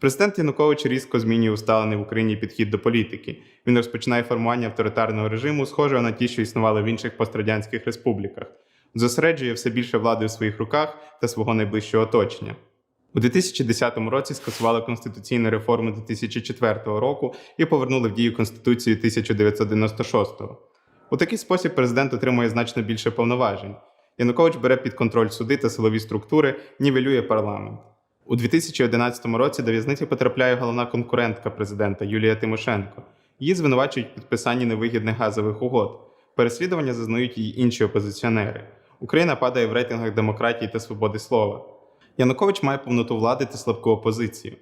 Президент Янукович різко змінює усталений в Україні підхід до політики. Він розпочинає формування авторитарного режиму, схожого на ті, що існували в інших пострадянських республіках, зосереджує все більше влади у своїх руках та свого найближчого оточення. У 2010 році скасували конституційну реформу 2004 року і повернули в дію Конституцію 1996. У такий спосіб президент отримує значно більше повноважень. Янукович бере під контроль суди та силові структури, нівелює парламент. У 2011 році до в'язниці потрапляє головна конкурентка президента Юлія Тимошенко. Її звинувачують в підписанні невигідних газових угод. Переслідування зазнають її інші опозиціонери. Україна падає в рейтингах демократії та свободи слова. Янукович має повноту влади та слабку опозицію.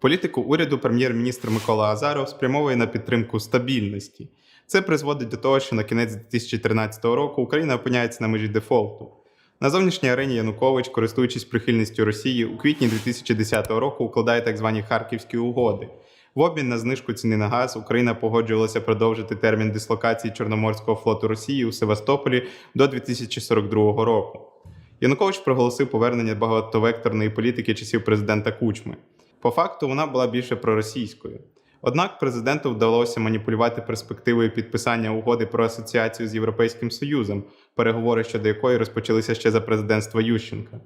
Політику уряду прем'єр-міністр Микола Азаров спрямовує на підтримку стабільності. Це призводить до того, що на кінець 2013 року Україна опиняється на межі дефолту. На зовнішній арені Янукович, користуючись прихильністю Росії, у квітні 2010 року укладає так звані Харківські угоди. В обмін на знижку ціни на газ Україна погоджувалася продовжити термін дислокації Чорноморського флоту Росії у Севастополі до 2042 року. Янукович проголосив повернення багатовекторної політики часів президента Кучми. По факту вона була більше проросійською. Однак президенту вдалося маніпулювати перспективою підписання угоди про асоціацію з Європейським Союзом, переговори щодо якої розпочалися ще за президентства Ющенка.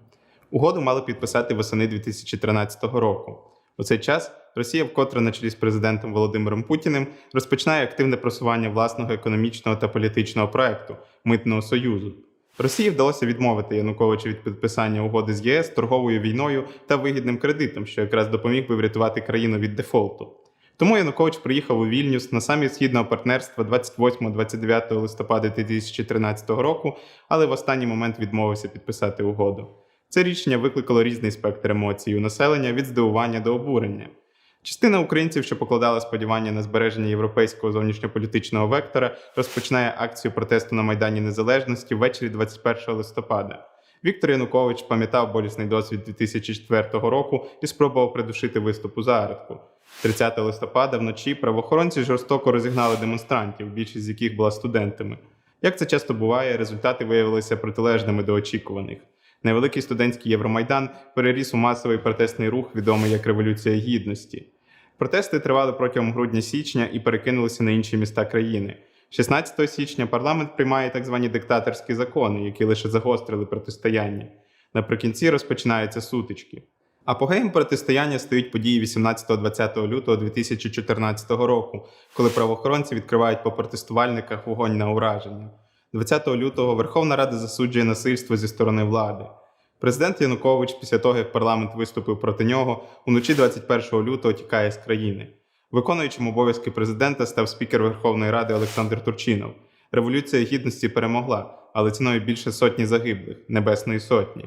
Угоду мали підписати восени 2013 року. У цей час Росія, вкотре на чолі з президентом Володимиром Путіним, розпочинає активне просування власного економічного та політичного проекту Митного Союзу. Росії вдалося відмовити Януковича від підписання угоди з ЄС торговою війною та вигідним кредитом, що якраз допоміг би врятувати країну від дефолту. Тому Янукович приїхав у Вільнюс на саміт східного партнерства 28-29 листопада 2013 року, але в останній момент відмовився підписати угоду. Це рішення викликало різний спектр емоцій у населення від здивування до обурення. Частина українців, що покладала сподівання на збереження європейського зовнішньополітичного вектора, розпочинає акцію протесту на Майдані Незалежності ввечері 21 листопада. Віктор Янукович пам'ятав болісний досвід 2004 року і спробував придушити виступ у зародку. 30 листопада вночі правоохоронці жорстоко розігнали демонстрантів, більшість з яких була студентами. Як це часто буває, результати виявилися протилежними до очікуваних. Невеликий студентський Євромайдан переріс у масовий протестний рух, відомий як Революція Гідності. Протести тривали протягом грудня-січня і перекинулися на інші міста країни. 16 січня парламент приймає так звані диктаторські закони, які лише загострили протистояння. Наприкінці розпочинаються сутички. Апогеєм протистояння стають події 18-20 лютого 2014 року, коли правоохоронці відкривають по протестувальниках вогонь на ураження. 20 лютого Верховна Рада засуджує насильство зі сторони влади. Президент Янукович, після того як парламент виступив проти нього, уночі 21 лютого тікає з країни. Виконуючим обов'язки президента став спікер Верховної Ради Олександр Турчинов. Революція гідності перемогла, але ціною більше сотні загиблих Небесної Сотні.